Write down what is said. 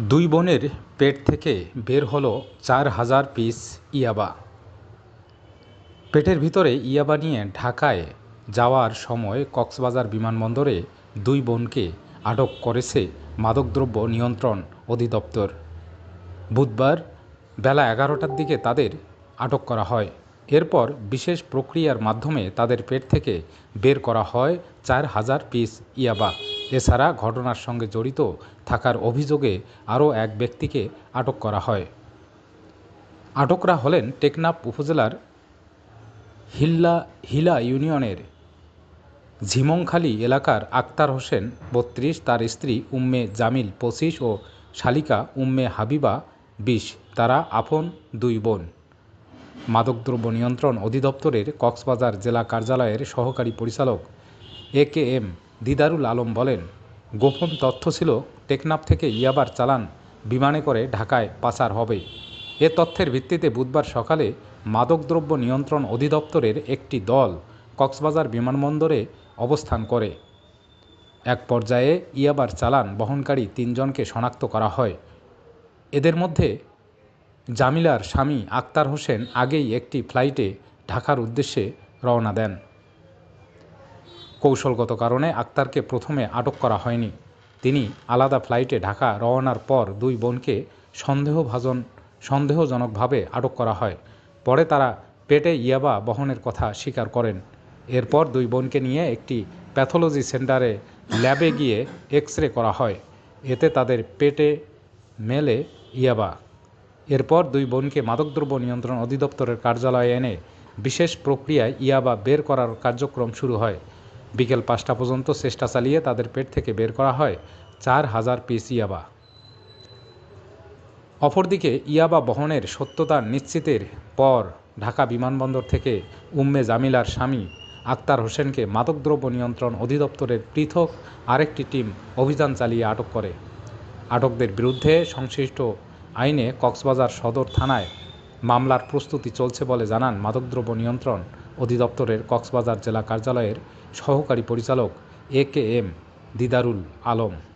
দুই বোনের পেট থেকে বের হলো চার হাজার পিস ইয়াবা। পেটের ভিতরে ইয়াবা নিয়ে ঢাকায় যাওয়ার সময় কক্সবাজার বিমানবন্দরে দুই বোনকে আটক করেছে মাদকদ্রব্য নিয়ন্ত্রণ অধিদপ্তর। বুধবার বেলা এগারোটার দিকে তাদের আটক করা হয়। এরপর বিশেষ প্রক্রিয়ার মাধ্যমে তাদের পেট থেকে বের করা হয় চার হাজার পিস ইয়াবা। এছাড়া ঘটনার সঙ্গে জড়িত থাকার অভিযোগে আরও এক ব্যক্তিকে আটক করা হয়। আটকরা হলেন টেকনাফ উপজেলার হিল্লা, হিলা ইউনিয়নের ঝিমংখালী এলাকার আক্তার হোসেন বত্রিশ, তার স্ত্রী উম্মে জামিল পঁচিশ ও শালিকা উম্মে হাবিবা বিশ। তারা আপন দুই বোন। মাদকদ্রব্য নিয়ন্ত্রণ অধিদপ্তরের কক্সবাজার জেলা কার্যালয়ের সহকারী পরিচালক A K M Didarul Alam বলেন, গোপন তথ্য ছিল টেকনাফ থেকে ইয়াবার চালান বিমানে করে ঢাকায় পাচার হবে। এ তথ্যের ভিত্তিতে বুধবার সকালে মাদকদ্রব্য নিয়ন্ত্রণ অধিদপ্তরের একটি দল কক্সবাজার বিমানবন্দরে অবস্থান করে। এক পর্যায়ে ইয়াবার চালান বহনকারী তিনজনকে শনাক্ত করা হয়। এদের মধ্যে জামিলার স্বামী আক্তার হোসেন আগেই একটি ফ্লাইটে ঢাকার উদ্দেশ্যে রওনা দেন। কৌশলগত কারণে আক্তারকে প্রথমে আটক করা হয়নি। তিনি আলাদা ফ্লাইটে ঢাকা রওনার পর দুই বোনকে সন্দেহভাজন, সন্দেহজনকভাবে আটক করা হয়। পরে তারা পেটে ইয়াবা বহনের কথা স্বীকার করেন। এরপর দুই বোনকে নিয়ে একটি প্যাথোলজি সেন্টারে ল্যাবে গিয়ে এক্স রে করা হয়। এতে তাদের পেটে মেলে ইয়াবা। এরপর দুই বোনকে মাদকদ্রব্য নিয়ন্ত্রণ অধিদপ্তরের কার্যালয়ে এনে বিশেষ প্রক্রিয়ায় ইয়াবা বের করার কার্যক্রম শুরু হয়। বিকেল পাঁচটা পর্যন্ত চেষ্টা চালিয়ে তাদের পেট থেকে বের করা হয় চার হাজার পিস ইয়াবা। অপরদিকে ইয়াবা বহনের সত্যতা নিশ্চিতের পর ঢাকা বিমানবন্দর থেকে উম্মে জামিলার স্বামী আক্তার হোসেনকে মাদকদ্রব্য নিয়ন্ত্রণ অধিদপ্তরের পৃথক আরেকটি টিম অভিযান চালিয়ে আটক করে। আটকদের বিরুদ্ধে সংশ্লিষ্ট আইনে কক্সবাজার সদর থানায় মামলার প্রস্তুতি চলছে বলে জানান মাদকদ্রব্য নিয়ন্ত্রণ অধিদপ্তরের কক্সবাজার জেলা কার্যালয়ের সহকারী পরিচালক A K M Didarul Alam.